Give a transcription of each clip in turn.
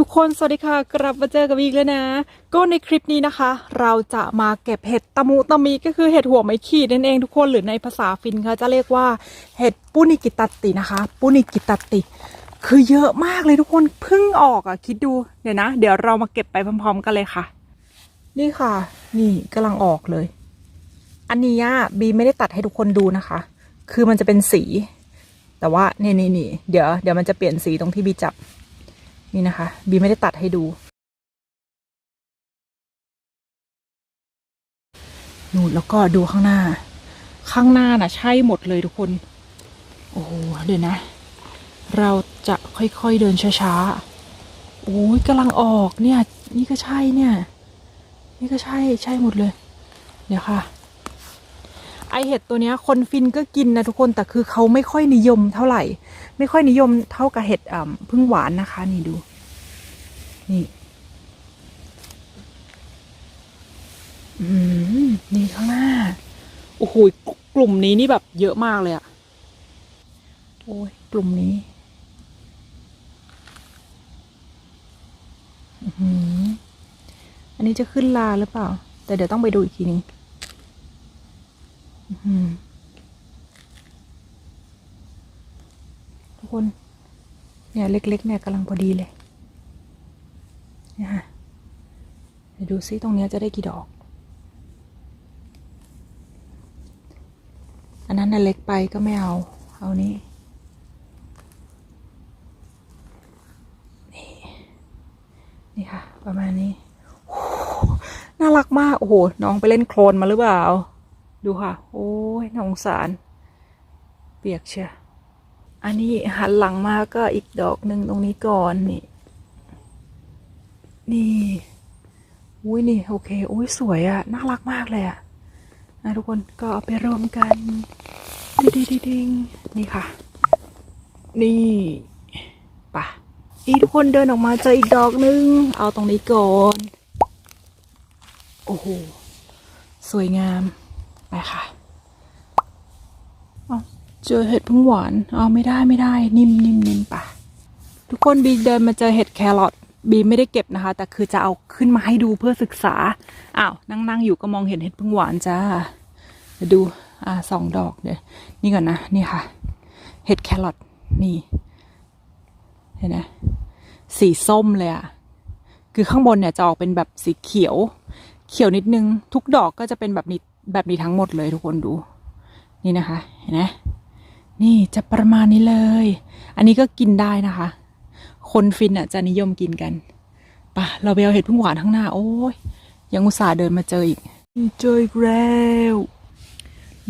ทุกคนสวัสดีค่ะ กลับมาเจอกับอีกแล้วนะ ก็ในคลิปนี้นะคะ เราจะมาเก็บเห็ดตะมุตะมีก็คือเห็ดหัวไม้ขีดนั่นเองทุกคนหรือในภาษาฟินเขาจะเรียกว่าเห็ดปุนิกิตัตตินะคะ ปุนิกิตัตติ คือเยอะมากเลยทุกคนเพิ่งออกอะคิดดูเดี๋ยวนะ เดี๋ยวเรามาเก็บไปพร้อม ๆ กันเลยค่ะ นี่ค่ะ นี่กำลังออกเลย อันนี้อะบีไม่ได้ตัดให้ทุกคนดูนะคะ คือมันจะเป็นสี แต่ว่านี่นี่นี่เดี๋ยวเดี๋ยวมันจะเปลี่ยนสีตรงที่บีจับ นี่นะคะ บีไม่ได้ตัดให้ดู นู่นแล้วก็ดูข้างหน้า ข้างหน้าน่ะ ใช่หมดเลยทุกคน โอ้โหเดี๋ยวนะ เราจะค่อยๆเดินช้าๆ โอ้ยกำลังออกเนี่ย นี่ก็ใช่เนี่ย นี่ก็ใช่ใช่หมดเลย เดี๋ยวค่ะ ไอเห็ดตัวเนี้ยคนฟินก็กินนะทุกคนแต่คือเขาไม่ค่อยนิยมเท่าไหร่ ไม่ค่อยนิยมเท่ากับเห็ดพึ่งหวานนะคะ นี่ดู นี่ อืมนี่ข้างหน้าโอ้โหกลุ่มนี้นี่แบบเยอะมากเลยอะโอ้ยกลุ่มนี้อันนี้จะขึ้นลาหรือเปล่า แต่เดี๋ยวต้องไปดูอีกทีนึง ทุกคน เนี่ยเล็ก ๆ เนี่ยกำลังพอดีเลยเนี่ยค่ะเดี๋ยวดูซิตรงเนี้ยจะได้กี่ดอก อันนั้นน่ะเล็กไปก็ไม่เอา เอานี้นี่นี่ค่ะ ประมาณนี้ น่ารักมาก โอ้โห น้องไปเล่นโคลนมาหรือเปล่า ดูค่ะ โอ้ยน่าสงสาร เปียกเชียอันนี้หันหลังมาก็อีกดอกหนึ่งตรงนี้ก่อนนี่ นี่อุ้ยนี่โอเคอุ้ยสวยอะน่ารักมากเลยอะนะทุกคนก็เอาไปรวมกันดิดิดิดิงนี่ค่ะ นี่ปะอีทุกคนเดินออกมาเจออีกดอกหนึง เอาตรงนี้ก่อน โอ้โห สวยงาม ไปค่ะเจอเห็ดพึ่งหวานเอาไม่ได้ไม่ได้ นิ่มนิ่มนิ่มปะทุกคนบีเดินมาเจอเห็ดแครอทบีไม่ได้เก็บนะคะ แต่คือจะเอาขึ้นมาให้ดูเพื่อศึกษาอ้าวนั่งนั่งอยู่ก็มองเห็นเห็ดพึ่งหวานจ้าเดี๋ยวดูอ่าสองดอกเดี๋ยวนี่ก่อนนะนี่ค่ะ เห็ดแครอทนี่เห็นไหมสีส้มเลยอะคือข้างบนเนี่ยจะออกเป็นแบบสีเขียว เขียวนิดนึง ทุกดอกก็จะเป็นแบบนี้ แบบนี้ทั้งหมดเลยทุกคนดู นี่นะคะ เห็นไหมนี่จะประมาณนี้เลย อันนี้ก็กินได้นะคะ คนฟินอะจะนิยมกินกันป่ะเราไปเอาเห็ดพึ่งหวานข้างหน้า โอ้ยยังอุตส่าห์เดินมาเจออีกเจออีกแล้ว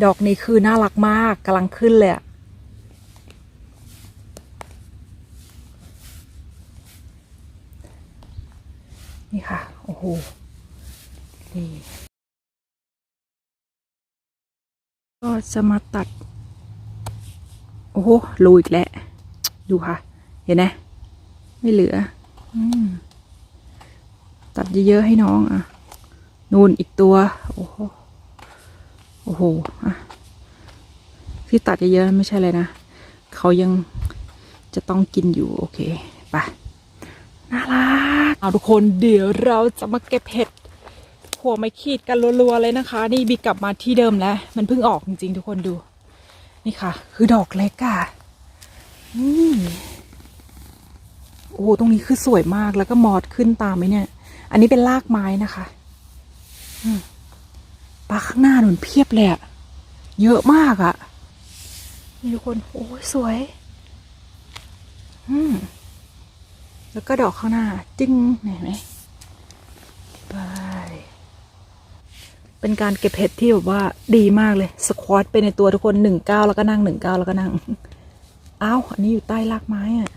ดอกนี้คือน่ารักมากกำลังขึ้นเลยอะนี่ค่ะ โอ้โห นี่ ก็จะมาตัด โอ้โหรูอีกแล้ว ดูค่ะ เห็นไหมไม่เหลืออตัดเยอะๆให้น้องอะ นูนอีกตัว โอ้โห โอ้โหอะที่ตัดเยอะๆไม่ใช่เลยนะ เขายังจะต้องกินอยู่ โอเค ไป น่ารักเอาทุกคนเดี๋ยวเราจะมาเก็บเห็ด หัวไม่ขีดกันรัวๆเลยนะคะ นี่บีกลับมาที่เดิมแล้ว มันเพิ่งออกจริงๆทุกคนดู นี่ค่ะ คือดอกเล็กอะอืมโอ้โหตรงนี้คือสวยมากแล้วก็มอดขึ้นตามไหมเนี่ย อันนี้เป็นรากไม้นะคะปลาข้างหน้าหนุนเพียบเลยอะเยอะมากอะนี่ทุกคน โอ้ยสวย อืมแล้วก็ดอกข้างหน้า จิ้งเห็นไหมไป เป็นการเก็บเห็ดที่แบบว่าดีมากเลยสควอตไปในตัวทุกคนหนึ่งเก้าแล้วก็นั่งหนึ่งเก้าแล้วก็นั่งอ้าวอันนี้อยู่ใต้รากไม้อะ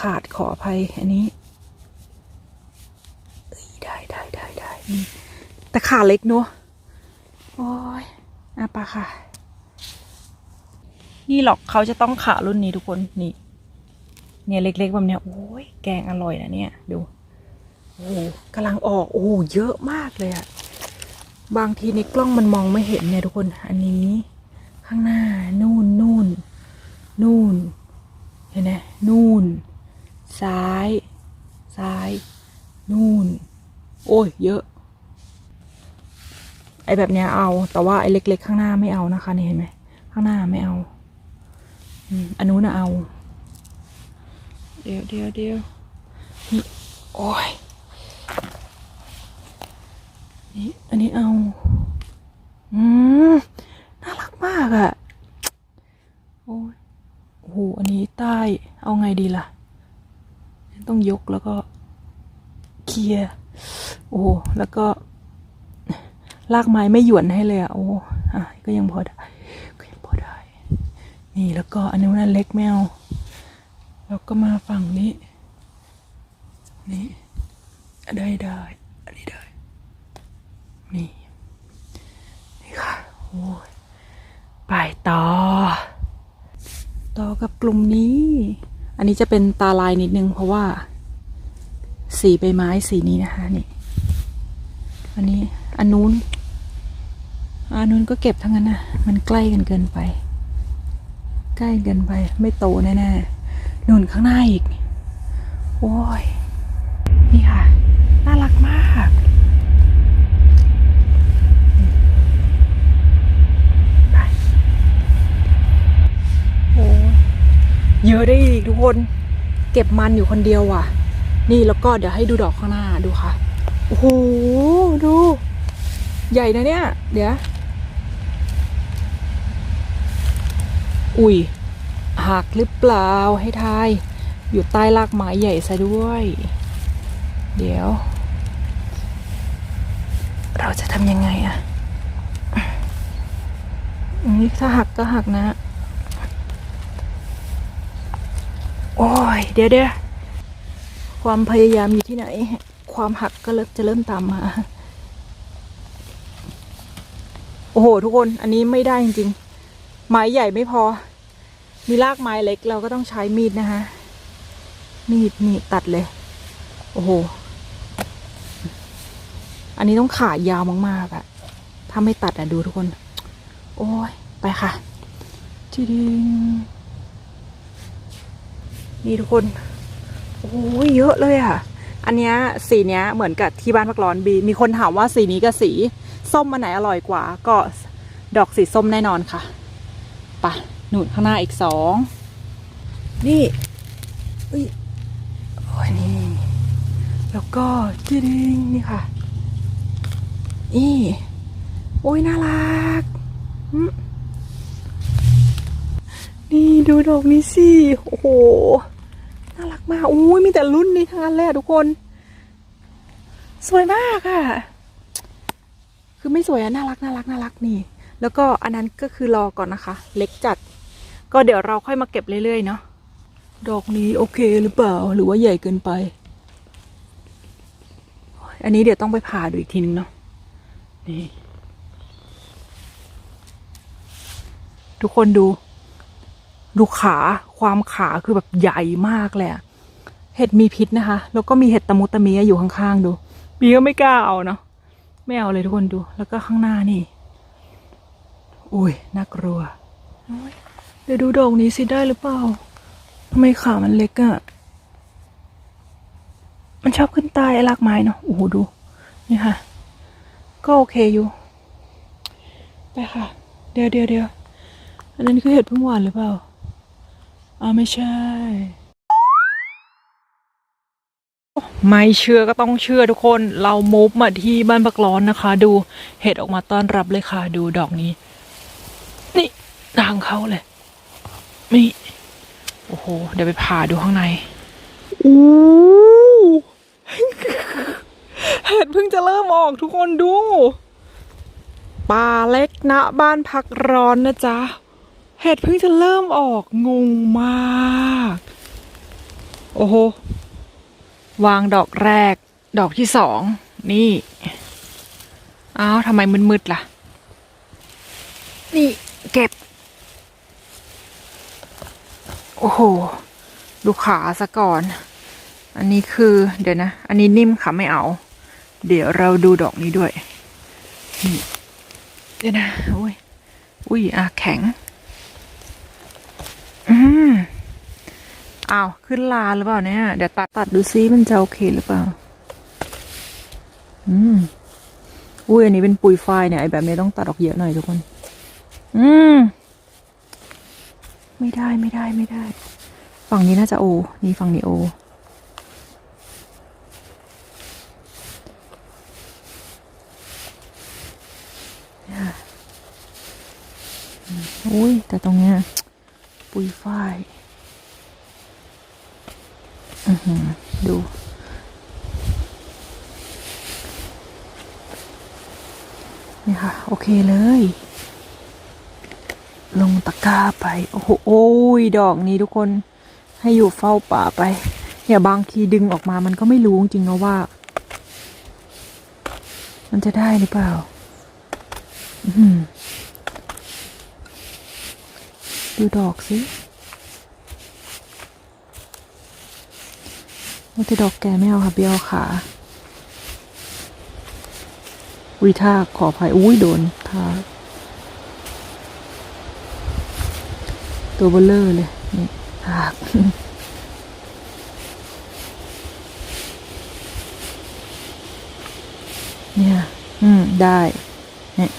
ขาดขออภัยอันนี้เอ้ได้ได้ได้ได้แต่ขาเล็กเนอะโอ้ยอะปะค่ะ นี่หรอกเขาจะต้องขารุ่นนี้ทุกคนนี่ เนี่ยเล็กๆแบบเนี้ยโอ้ยแกงอร่อยนะเนี่ย ดู โอ้กำลังออกโอ้เยอะมากเลยอะบางทีในกล้องมันมองไม่เห็นเนี่ยทุกคนอันนี้ ข้างหน้า นู่นนู่นนู่นเห็นไหมนู่น ซ้าย ซ้าย นู่น โอ้ยเยอะ ไอแบบเนี้ยเอา แต่ว่าไอเล็ก ๆ ข้างหน้าไม่เอานะคะนี่เห็นไหมข้างหน้าไม่เอาอันนู้นเอา เดี๋ยวเดี๋ยวเดี๋ยวโอ้ย นี่อันนี้เอา อืม น่ารักมากอะโอ้ยโอ้โห อันนี้ใต้ เอาไงดีล่ะ ต้องยกแล้วก็ เคลียร์ โอ้แล้วก็ ลากไม้ไม่หยวนให้เลยอะโอ้อะก็ยังพอได้ ก็ยังพอได้ นี่แล้วก็อันนี้นั่นเล็กแมว แล้วก็มาฝั่งนี้ นี้ได้ได้ นี่ นี่ค่ะโอ้ยไปต่อต่อกับกลุ่มนี้ อันนี้จะเป็นตาลายนิดนึงเพราะว่า สีใบไม้สีนี้นะคะนี่อันนี้อันนู้นอันนู้นก็เก็บทั้งนั้นนะมันใกล้กันเกินไป ใกล้เกินไป ไม่โตแน่ๆนู่นข้างหน้าอีก โอ้ย นี่ค่ะ น่ารักมาก ไปโอ้ เยอะได้อีกทุกคน เก็บมันอยู่คนเดียวว่ะ นี่แล้วก็เดี๋ยวให้ดูดอกข้างหน้าดูค่ะ โอ้โห ดู ใหญ่นะเนี่ย เดี๋ยว อุ้ยหักหรือเปล่าให้ทาย อยู่ใต้รากไม้ใหญ่ซะด้วย เดี๋ยว เราจะทำยังไงอะนนี้ถ้าหักก็หักนะ โอ้ย เดี๋ยวเดี๋ยวความพยายามอยู่ที่ไหน ความหักก็เริ่มจะเริ่มตามมา โอ้โห ทุกคน อันนี้ไม่ได้จริงๆ ไม้ใหญ่ไม่พอ มีรากไม้เล็กเราก็ต้องใช้มีดนะคะ มีดนี่ตัดเลย โอ้โห อันนี้ต้องขายาวมากๆอะถ้าไม่ตัดอะดูทุกคน โอ้ย ไปค่ะทีดิง นี่ทุกคนโอ้ยเยอะเลยอะอันเนี้ยสีเนี้ยเหมือนกับที่บ้านพักร้อนบี มีคนถามว่าสีนี้กับสีส้มอันไหนอร่อยกว่า ก็ดอกสีส้มแน่นอนค่ะไปะหนุนข้างหน้าอีกสองนี่อุ้ยโอ้ยนี่ แล้วก็จีดิงนี่ค่ะนี่โอ้ยน่ารักนี่ดูดอกนี้สิ โอ้โห มากโอ้ยมีแต่รุ่นนี้ทั้งนั้นเลยอะทุกคน สวยมากอะคือไม่สวยอะน่ารักน่ารักน่ารักนี่ แล้วก็อันนั้นก็คือรอก่อนนะคะ เล็กจัด ก็เดี๋ยวเราค่อยมาเก็บเรื่อยๆเนาะดอกนี้โอเคหรือเปล่าหรือว่าใหญ่เกินไป อันนี้เดี๋ยวต้องไปผ่าดูอีกทีนึงเนาะนี่ทุกคนดู ดูขาความขาคือแบบใหญ่มากเลยอะ เห็ดมีพิษนะคะ แล้วก็มีเห็ดตะมุตะมีอยู่ข้างๆดูบีก็ไม่กล้าเอาเนาะไม่เอาเลยทุกคนดู แล้วก็ข้างหน้านี่ อุ้ยน่ากลัวโอ๊ยเดี๋ยวดูดอกนี้สิได้หรือเปล่าทำไมขามันเล็กอะมันชอบขึ้นใต้ไอ้รากไม้เนาะโอ้โหดู นี่ค่ะ ก็โอเคอยู่ ไปค่ะ เดี๋ยวเดี๋ยวเดี๋ยวอันนั้นคือเห็ดพึ่งหวานหรือเปล่าอ่าไม่ใช่ ไม่เชื่อก็ต้องเชื่อทุกคน เรามูฟมาที่บ้านปักร้อนนะคะ ดูเห็ดออกมาต้อนรับเลยค่ะ ดูดอกนี้ นี่ทางเขาเลยนี่โอ้โห เดี๋ยวไปผ่าดูข้างในอู้เห็ดเพิ่งจะเริ่มออกทุกคนดูป่าเล็กนะบ้านพักร้อนนะจ๊ะ เห็ดเพิ่งจะเริ่มออกงงมาก โอ้โห วางดอกแรก ดอกที่สอง นี่ อ้าวทำไมมืดๆล่ะ นี่เก็บ โอ้โห ดูขาซะก่อน อันนี้คือ เดี๋ยวนะ อันนี้นิ่มค่ะไม่เอา เดี๋ยวเราดูดอกนี้ด้วย นี่เดี๋ยวนะ อุ้ย อุ้ยอะแข็ง อืม อ้าวขึ้นลาหรือเปล่าเนี่ย เดี๋ยวตัดตัดดูซิมันจะโอเคหรือเปล่า อืมอุ้ยอันนี้เป็นปุ๋ยฝ้ายเนี่ยไอแบบนี้ต้องตัดออกเยอะหน่อยทุกคน อืม ไม่ได้ไม่ได้ไม่ได้ ฝั่งนี้น่าจะโอ นี่ฝั่งนี้โอ อุ้ยแต่ตรงเนี้ย ปุยฝ้าย ดู นี่ค่ะ โอเคเลย ลงตะกร้าไป โอ้โหโอ้ยดอกนี้ทุกคนให้อยู่เฝ้าป่าไป เนี่ยบางทีดึงออกมามันก็ไม่รู้จริงๆนะว่า มันจะได้หรือเปล่า ดูดอกสิ ว่าแต่ดอกแกไม่เอาค่ะเบี้ยวขาวิท่าขออภัยอุ้ยโดนท่าตัวเบลเลอร์เลยนี่ทากเนี่ย อืม ได้เนี่ย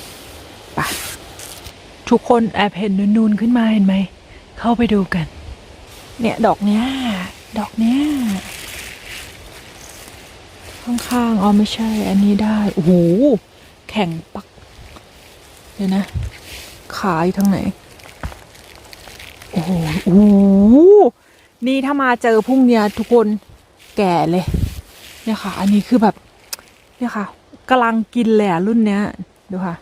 ไปทุกคนแอบเห็นนูนๆขึ้นมาเห็นไหม เข้าไปดูกัน เนี่ย ดอกเนี้ย ดอกเนี้ย ข้างๆอ๋อไม่ใช่ อันนี้ได้ โอ้โห แข็งปัก เดี๋ยวนะ ขาอยู่ทางไหน โอ้โหโอ้โหนี่ถ้ามาเจอพรุ่งเนี้ยทุกคนแก่เลย เนี่ยค่ะ อันนี้คือแบบ เนี่ยค่ะกำลังกินเลยอะรุ่นเนี้ย ดูค่ะ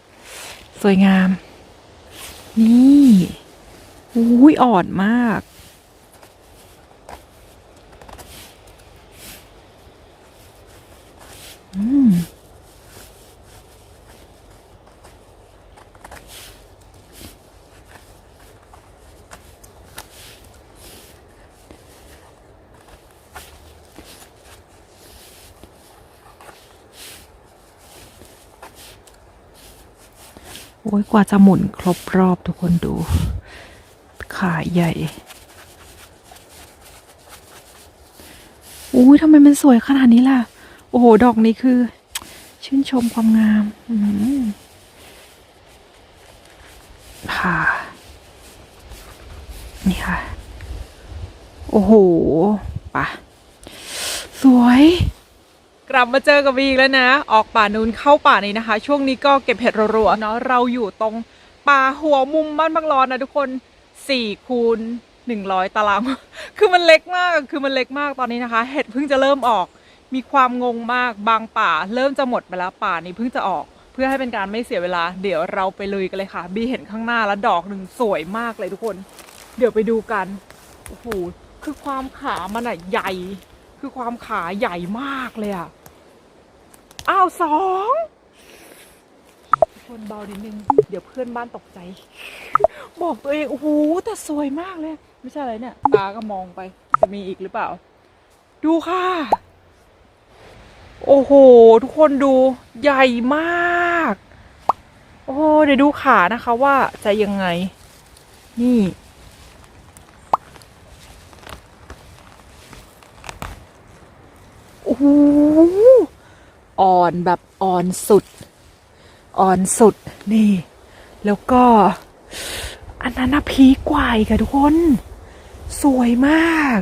สวยงาม นี่อุ้ยอ่อนมาก อ้ยกว่าจะหมุนครบรอบทุกคนดู ขาใหญ่อุ้ยทำไมมันสวยขนาดนี้ล่ะ โอ้โห ดอกนี้คือ ชื่นชมความงามอค่ะนี่ค่ะ โอ้โหปะสวย กลับมาเจอกับวีแล้วนะ ออกป่านูนเข้าป่านี้นะคะ ช่วงนี้ก็เก็บเห็ดรัวๆเนาะเราอยู่ตรงป่าหัวมุมบ้านบางรอนนะทุกคนสี่คูณหนึ่งร้อยตาราง คือมันเล็กมากคือมันเล็กมากตอนนี้นะคะ เห็ดเพิ่งจะเริ่มออกมีความงงมากบางป่า เริ่มจะหมดไปแล้วป่านี้เพิ่งจะออก เพื่อให้เป็นการไม่เสียเวลา เดี๋ยวเราไปลุยกันเลยค่ะ บีเห็นข้างหน้าแล้วดอกหนึ่งสวยมากเลยทุกคน เดี๋ยวไปดูกันโอ้โหคือความขามันอะใหญ่ คือความขาใหญ่มากเลยอะอ้าวสองคนเบานิดนึง เดี๋ยวเพื่อนบ้านตกใจ บอกตัวเอง โอ้โห แต่สวยมากเลย ไม่ใช่อะไรเนี่ย ตาก็มองไป จะมีอีกหรือเปล่า ดูค่ะ โอ้โห ทุกคนดูใหญ่มาก โอ้เดี๋ยวดูขานะคะว่าจะยังไง นี่ โอ้อ่อนแบบอ่อนสุด อ่อนสุดนี่ แล้วก็ อันนั้นนะพีกว่าอีกอะทุกคน สวยมาก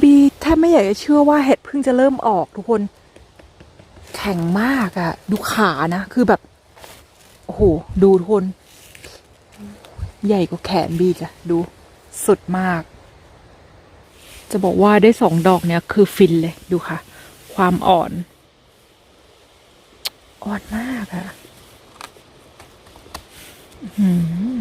บีแทบไม่อยากจะเชื่อว่าเห็ดเพิ่งจะเริ่มออกทุกคน แข็งมากอะดูขานะ คือแบบ โอ้โห ดูทุกคน ใหญ่กว่าแขนบีจ้ะดู สุดมาก จะบอกว่าได้สองดอกเนี่ยคือฟินเลยดูค่ะ ความอ่อน อ่อนมากอะอื้อหือ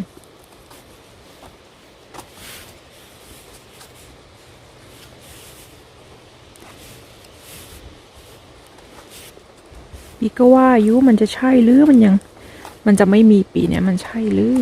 พี่ก็ว่าอายุมันจะใช่หรือมันยัง มันจะไม่มีปีเนี้ยมันใช่หรือ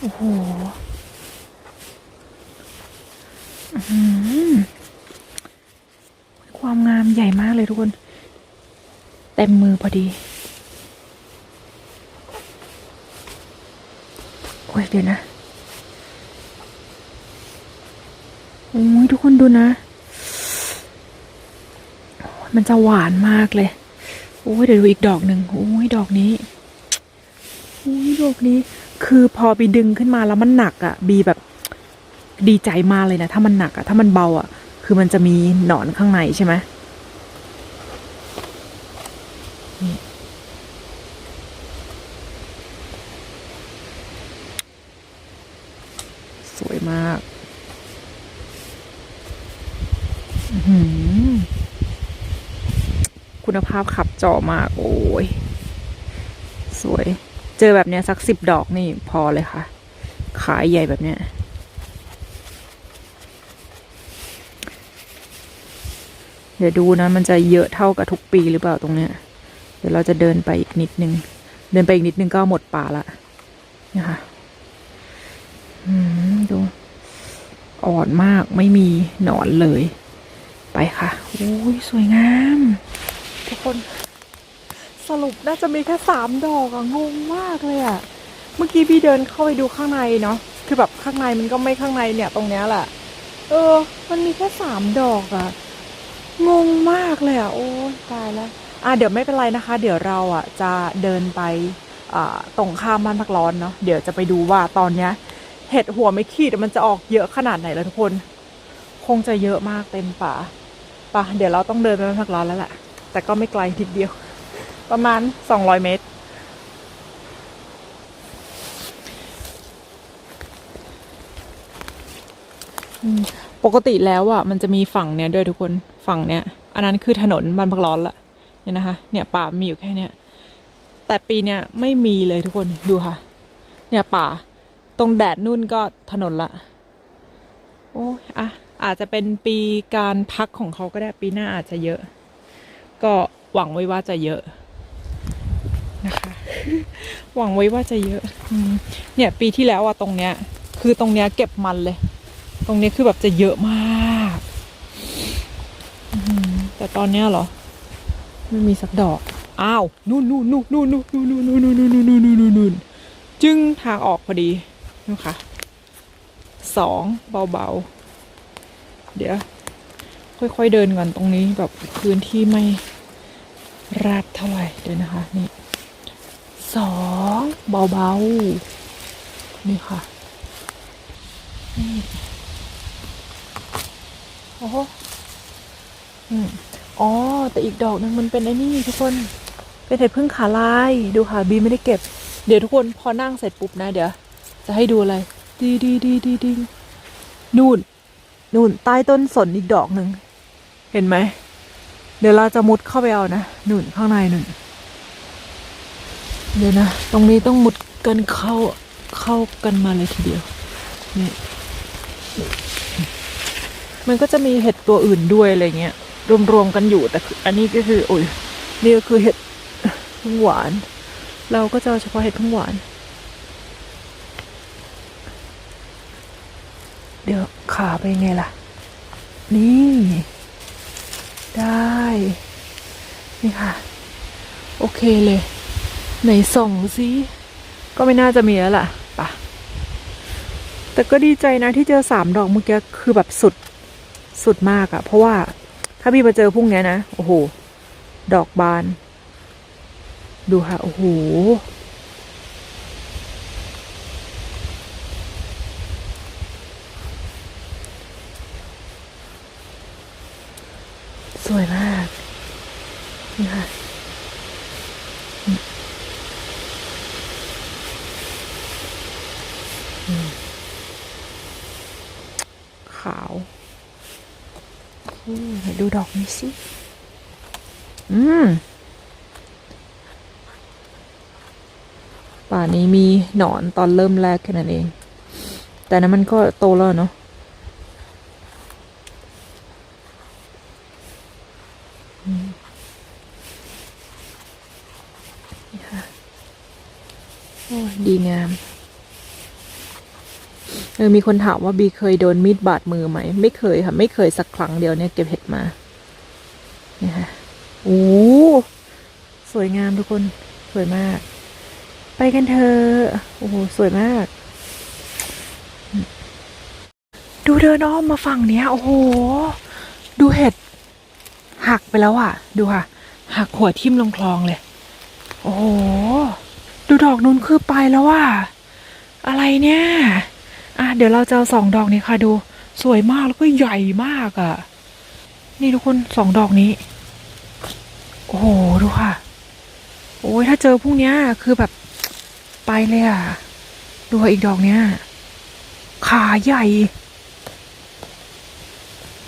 โอ้โหความงามใหญ่มากเลยทุกคน เต็มมือพอดี โอ้ยเดี๋ยวนะ โอ้ยทุกคนดูนะ มันจะหวานมากเลย โอ้ยเดี๋ยวดูอีกดอกหนึ่งโอ้ยดอกนี้ โอ้ยดอกนี้ คือพอบีดึงขึ้นมาแล้วมันหนักอะ่ะ บีแบบดีใจมากเลยนะ ถ้ามันหนักอะ่ะ ถ้ามันเบาอะ่ะ คือมันจะมีหนอนข้างในใช่ไหมสวยมากคุณภาพขับจอมาก โอ้ย สวย เจอแบบเนี้ยสักสิบดอกนี่พอเลยค่ะ ขายใหญ่แบบเนี้ยเดี๋ยวดูนะ มันจะเยอะเท่ากับทุกปีหรือเปล่าตรงเนี้ย เดี๋ยวเราจะเดินไปอีกนิดนึง เดินไปอีกนิดนึงก็หมดป่าละนี่ค่ะอืมดูอ่อนมากไม่มีหนอนเลย ไปค่ะโอ้ยสวยงาม ทุกคน สรุปน่าจะมีแค่สามดอกอะงงมากเลยอะเมื่อกี้พี่เดินเข้าไปดูข้างในเนาะคือแบบข้างในมันก็ไม่ข้างในเนี่ย ตรงเนี้ยแหละเออ มันมีแค่สามดอกอะงงมากเลยอะโอ้ยตายแล้วอะเดี๋ยวไม่เป็นไรนะคะ เดี๋ยวเราอะจะเดินไปตรงข้ามบ้านพักร้อนเนาะเดี๋ยวจะไปดูว่าตอนเนี้ย เห็ดหัวไม่ขีดมันจะออกเยอะขนาดไหนแล้วทุกคน คงจะเยอะมากเต็มป่าป่ะเดี๋ยวเราต้องเดินไปบ้านพักร้อนแล้วแหละแต่ก็ไม่ไกลทีเดียว ประมาณสองร้อยเมตร ปกติแล้วอะมันจะมีฝั่งเนี้ยด้วยทุกคนฝั่งเนี้ย อันนั้นคือถนนบ้านพักร้อนละเนี่ยนะคะ เนี่ยป่ามีอยู่แค่เนี้ยแต่ปีเนี้ยไม่มีเลยทุกคนดูค่ะ เนี่ยป่า ตรงแดดนู่นก็ถนนละ โอ้อะอาจจะเป็นปีการพักของเขาก็ได้ปีหน้าอาจจะเยอะ ก็หวังไว้ว่าจะเยอะ นะคะ หวังไว้ว่าจะเยอะอเนี่ยปีที่แล้วอะตรงเนี้ย คือตรงเนี้ยเก็บมันเลย ตรงนี้คือแบบจะเยอะมากแต่ตอนเนี้ยเหรอไม่มีสักดอกอ้าวนู่นนู่นนู่นนู่นนู่นนู่นนู่นนู่นนู่นนู่นนู่นนู่นนู่นนู่นจึงทางออกพอดีนะคะสองเบาๆ เดี๋ยว ค่อยๆเดินก่อนตรงนี้แบบพื้นที่ไม่ราดเท่าไหร่เดี๋ยวนะคะนี่ สองเบาๆ นี่ค่ะโอ้โหอืมอ๋อ แต่อีกดอกหนึ่งมันเป็นไอ้นี่ทุกคน เป็นเห็ดพึ่งขาลาย ดูค่ะ บีไม่ได้เก็บ เดี๋ยวทุกคนพอนั่งเสร็จปุ๊บนะ เดี๋ยว จะให้ดูอะไร ดีดีดีดีดีนู่น นู่น ใต้ต้นสนอีกดอกหนึ่ง เห็นไหม เดี๋ยวเราจะมุดเข้าไปเอานะ นู่นข้างในนู่น เดี๋ยวนะ ตรงนี้ต้องมุดกันเข้าเข้ากันมาเลยทีเดียวนี่มันก็จะมีเห็ดตัวอื่นด้วยอะไรเงี้ยรวมๆกันอยู่แต่อันนี้ก็คือโอ้ยนี่ก็คือเห็ดพึ่งหวาน เราก็จะเอาเฉพาะเห็ดพึ่งหวาน เดี๋ยวขาไปไงล่ะ นี่ ได้ นี่ค่ะ โอเคเลย ไหนส่องซิก็ไม่น่าจะมีแล้วล่ะปะแต่ก็ดีใจนะที่เจอสามดอกเมื่อกี้คือแบบสุดสุดมากอะเพราะว่าถ้าพี่มาเจอพรุ่งเนี้ยนะ โอ้โห ดอกบาน ดูค่ะ โอ้โห สวยมาก นี่ค่ะอืมอืมขาว อืมเดี๋ยวดูดอกนี้สิ อืม ป่านี้มีหนอนตอนเริ่มแรกแค่นั้นเอง แต่นั้นมันก็โตแล้วเนาะอืมนี่ค่ะ โอ้ยดีงาม ออมีคนถามว่าบีเคยโดนมีดบาดมือไหม ไม่เคยค่ะ ไม่เคยสักครั้งเดียวเนี่ยเก็บเห็ดมาเนี่ยค่ะโอ้สวยงามทุกคนสวยมาก ไปกันเถอะโอ้โหสวยมาก ดูเดินอ้อมมาฝั่งเนี้ย โอ้โห ดูเห็ด หักไปแล้วอะ ดูค่ะ หักหัวทิ่มลงคลองเลย โอ้โห ดูดอกนู้นคือไปแล้วว่ะ อะไรเนี่ย อะเดี๋ยวเราจะเอาสองดอกนี้ค่ะดู สวยมากแล้วก็ใหญ่มากอะ นี่ทุกคนสองดอกนี้ โอ้โหดูค่ะ โอ้ยถ้าเจอพรุ่งเนี้ยคือแบบไปเลยอะ ดูค่ะอีกดอกเนี้ย ขาใหญ่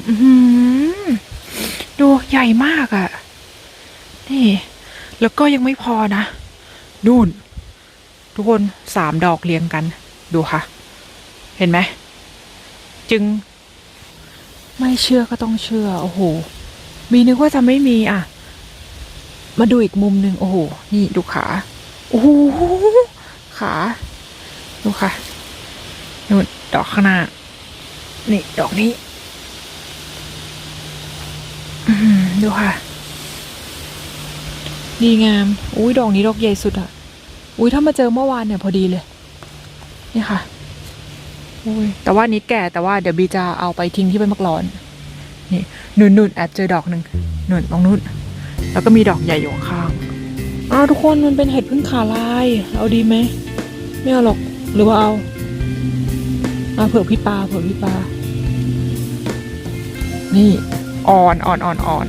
อือหือดูใหญ่มากอะ่ะ นี่ แล้วก็ยังไม่พอนะนู่นทุกคนสามดอกเรียงกัน ดูค่ะ ห็นไหม จึง ไม่เชื่อก็ต้องเชื่อ โอ้โห มีนึกว่าจะไม่มีอะ มาดูอีกมุมหนึ่งโอ้โห นี่ดูขา โอ้โห ขา ดูค่ะนู่นดอกข้างหน้า นี่ ดอกนี้ดูค่ะ ดีงาม อุ้ยดอกนี้ดอกใหญ่สุดอะ อุ้ยถ้ามาเจอเมื่อวานเนี่ยพอดีเลย นี่ค่ะ แต่ว่านิดแก่แต่ว่าเดี๋ยวบีจะเอาไปทิ้งที่เป็นมักร้อน นี่นุ่นนุ่นแอบเจอดอกหนึ่งนุ่นตรงนุ่น แล้วก็มีดอกใหญ่อยู่ข้างอ้าวทุกคนมันเป็นเห็ดพึ่งขาลาย เอาดีไหมไม่เอาหรอกหรือว่าเอาเอาเผื่อพี่ปลาเผื่อพี่ปลานี่อ่อนอ่อนอ่อนอ่อน